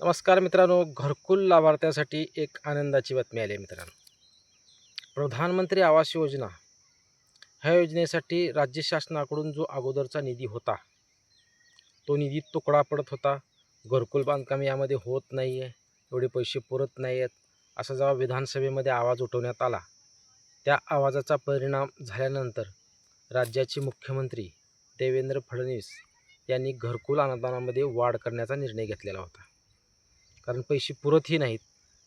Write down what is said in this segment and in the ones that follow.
नमस्कार मित्रांनो घरकुल लाभार्थ्यासाठी एक आनंदाची बातमी आली आहे मित्रांनो. प्रधानमंत्री आवास योजना. ह्या योजनेसाठी राज्य शासनाकडून जो अगोदरचा निधी होता तो निधी तुकडा पडत होता. घरकुल बांधकाम यामध्ये होत नाही आहे एवढे पैसे पुरत नाही आहेत असा जेव्हा विधानसभेमध्ये आवाज उठवण्यात आला त्या आवाजाचा परिणाम झाल्यानंतर राज्याचे मुख्यमंत्री देवेंद्र फडणवीस यांनी घरकुल अनुदानामध्ये वाढ करण्याचा निर्णय घेतलेला होता. कारण पैसे पुरतही नाहीत.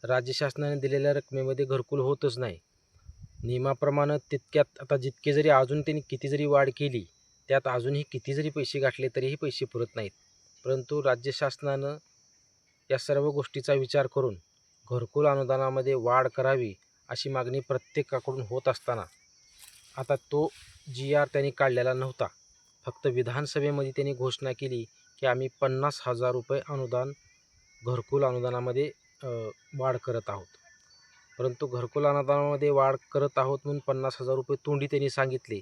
राज्य शासनाने दिलेल्या रकमेमध्ये घरकुल होतच नाही. नियमाप्रमाणे तितक्यात आता जितके जरी अजून त्यांनी किती जरी वाढ केली त्यात अजूनही किती जरी पैसे गाठले तरीही पैसे पुरत नाहीत. परंतु राज्य शासनानं या सर्व गोष्टीचा विचार करून घरकुल अनुदानामध्ये वाढ करावी अशी मागणी प्रत्येकाकडून होत असताना आता तो जी आर त्यांनी काढलेला नव्हता. फक्त विधानसभेमध्ये त्यांनी घोषणा केली की आम्ही पन्नास हजार रुपये अनुदान घरकुल अनुदानामध्ये वाढ करत आहोत. परंतु घरकुल अनुदानामध्ये वाढ करत आहोत म्हणून पन्नास हजार रुपये तोंडी त्यांनी सांगितले.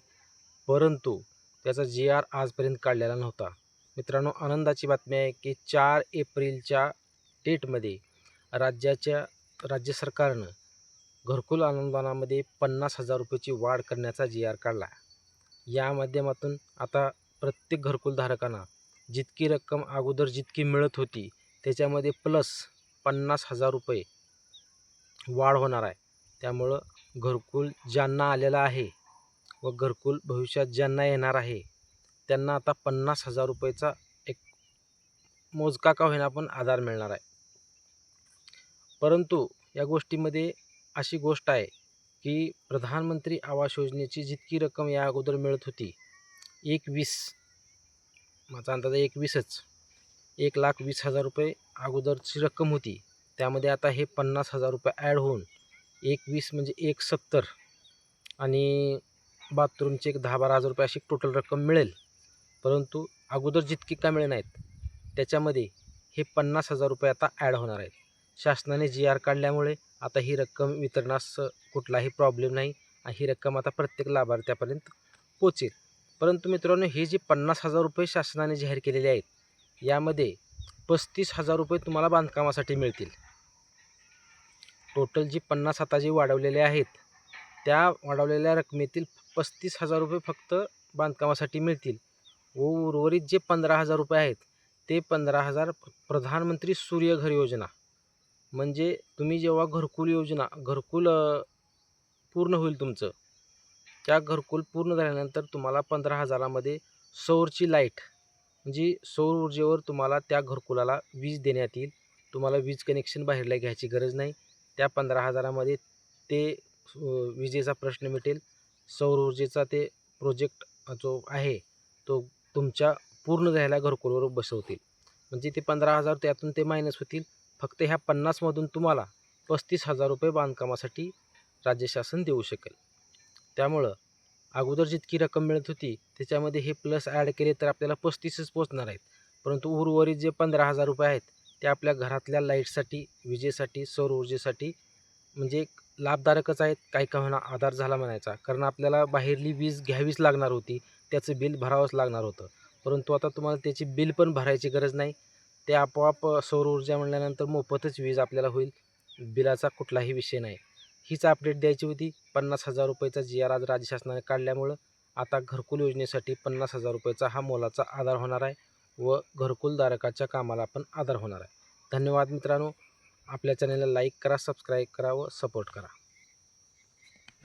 परंतु त्याचा जी आर आजपर्यंत काढलेला नव्हता. मित्रांनो आनंदाची बातमी आहे की चार एप्रिलच्या डेटमध्ये राज्याच्या राज्य सरकारनं घरकुल अनुदानामध्ये पन्नास हजार रुपयाची वाढ करण्याचा जी आर काढला. या माध्यमातून आता प्रत्येक घरकुलधारकांना जितकी रक्कम अगोदर जितकी मिळत होती त्याच्यामध्ये प्लस पन्नास हजार रुपये वाढ होणार आहे. त्यामुळं घरकुल ज्यांना आलेला आहे व घरकुल भविष्यात ज्यांना येणार आहे त्यांना आता पन्नास हजार रुपयेचा एक मोजका का होईना पण आधार मिळणार आहे. परंतु या गोष्टीमध्ये अशी गोष्ट आहे की प्रधानमंत्री आवास योजनेची जितकी रक्कम या अगोदर मिळत होती एक वीस माझा अंदाज एकवीसच एक लाख वीस हजार रुपये अगोदरची रक्कम होती. त्यामध्ये आता हे पन्नास हजार रुपये ॲड होऊन एक वीस म्हणजे एक सत्तर आणि बाथरूमचे एक दहा बारा हजार रुपये अशी टोटल रक्कम मिळेल. परंतु अगोदर जितकी का मिळे नाहीत त्याच्यामध्ये हे पन्नास हजार रुपये आता ॲड होणार आहेत. शासनाने जी आर काढल्यामुळे आता ही रक्कम वितरणास कुठलाही प्रॉब्लेम नाही आणि ही रक्कम आता प्रत्येक लाभार्थ्यापर्यंत पोचेल. परंतु मित्रांनो हे जे पन्नास हजार रुपये शासनाने जाहीर केलेले आहेत यामध्ये पस्तीस हजार रुपये तुम्हाला बांधकामासाठी मिळतील. टोटल जी पन्नास आता जी वाढवलेले आहेत त्या वाढवलेल्या रकमेतील पस्तीस हजार रुपये फक्त बांधकामासाठी मिळतील. व उर्वरित जे पंधरा हजार रुपये आहेत ते पंधरा हजार प्रधानमंत्री सूर्यघर योजना. म्हणजे तुम्ही जेव्हा घरकुल योजना घरकुल पूर्ण होईल तुमचं त्या घरकुल पूर्ण झाल्यानंतर तुम्हाला पंधरा हजारामध्ये सौरची लाइट म्हणजे सौर ऊर्जेवर तुम्हाला त्या घरकुलाला वीज देण्यात येईल. तुम्हाला वीज कनेक्शन बाहेरला घ्यायची गरज नाही. त्या पंधरा हजारामध्ये ते विजेचा प्रश्न मिटेल. सौर ऊर्जेचा ते प्रोजेक्ट जो आहे तो तुमच्या पूर्ण झालेल्या घरकुलवर बसवतील. म्हणजे ते पंधरा हजार त्यातून ते मायनस होतील. फक्त ह्या पन्नासमधून तुम्हाला पस्तीस हजार रुपये बांधकामासाठी राज्य शासन देऊ शकेल. त्यामुळं अगोदर जितकी रक्कम मिळत होती त्याच्यामध्ये हे प्लस ॲड केले तर आपल्याला पस्तीसच पोचणार आहेत. परंतु उर्वरित जे पंधरा हजार रुपये आहेत ते आपल्या घरातल्या लाईटसाठी विजेसाठी सौर ऊर्जेसाठी म्हणजे एक लाभदायकच आहेत काही का होणार आधार झाला म्हणायचा. कारण आपल्याला बाहेरली वीज घ्यावीच लागणार होती त्याचं बिल भरावंच लागणार होतं. परंतु आता तुम्हाला त्याची बिल पण भरायची गरज नाही. ते आपोआप सौर ऊर्जा म्हणल्यानंतर मोफतच वीज आपल्याला होईल. बिलाचा कुठलाही विषय नाही. हीच अपडेट द्यायची होती. पन्नास हजार रुपयेचा जी आर आज राज्य शासनाने काढल्यामुळं आता घरकुल योजनेसाठी पन्नास हजार रुपयेचा हा मोलाचा आधार होणार आहे व घरकुलधारकाच्या कामाला पण आधार होणार आहे. धन्यवाद मित्रांनो. आपल्या चॅनलला लाईक करा सबस्क्राईब करा व सपोर्ट करा.